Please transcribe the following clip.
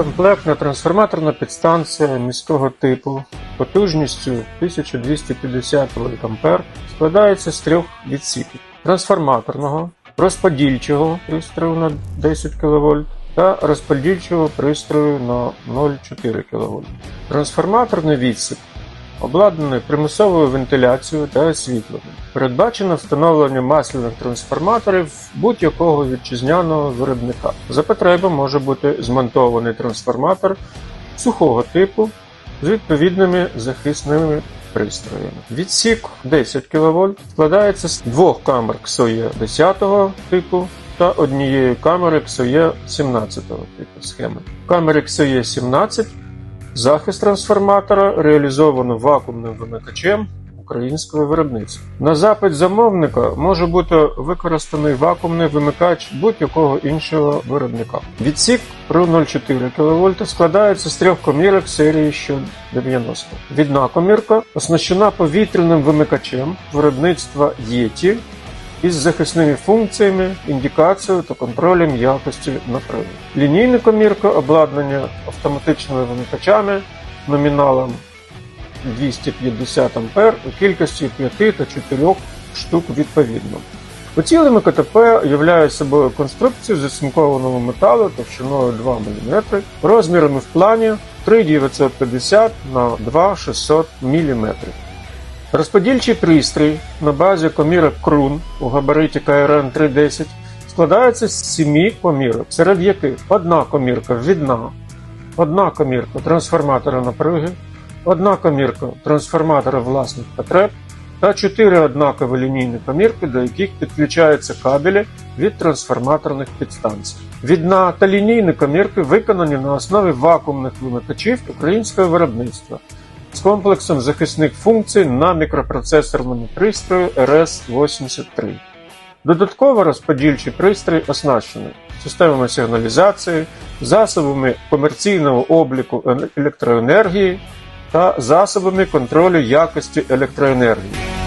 Комплектна трансформаторна підстанція міського типу потужністю 1250 вольт складається з трьох відсіків: трансформаторного, розподільчого пристрою на 10 кВт та розподільчого пристрою на 0,4 кВт. Трансформаторний відсік обладнаний примусовою вентиляцією та освітленням. Передбачено встановлення масляних трансформаторів будь-якого вітчизняного виробника. За потреби може бути змонтований трансформатор сухого типу з відповідними захисними пристроями. Відсік 10 кВт складається з двох камер XOE 10 типу та однієї камери XOE 17 типу схеми. В камері XOE 17 Захист трансформатора реалізовано вакуумним вимикачем українського виробництва. На запит замовника може бути використаний вакуумний вимикач будь-якого іншого виробника. Відсік при 0,4 кВт складається з трьох комірок серії що 90. Відна комірка оснащена повітряним вимикачем виробництва Yeti із захисними функціями, індикацією та контролем якості напряму. Лінійна комірка обладнання автоматичними вимикачами номіналом 250 А у кількості 5 та 4 штук відповідно. Поцілими КТП являють собою конструкцію з оцинкованого металу товщиною 2 мм, розмірами в плані 3,950 на 2,600 мм. Розподільчий пристрій на базі комірок Крун у габариті КРН 310 складається з сімі комірок, серед яких одна комірка відна, одна комірка трансформатора напруги, одна комірка трансформатора власних потреб та чотири однакові лінійні комірки, до яких підключаються кабелі від трансформаторних підстанцій. Відна та лінійні комірки виконані на основі вакуумних вимикачів українського виробництва з комплексом захисних функцій на мікропроцесорному пристрої RS-83. Додатково розподільчий пристрій оснащений системами сигналізації, засобами комерційного обліку електроенергії та засобами контролю якості електроенергії.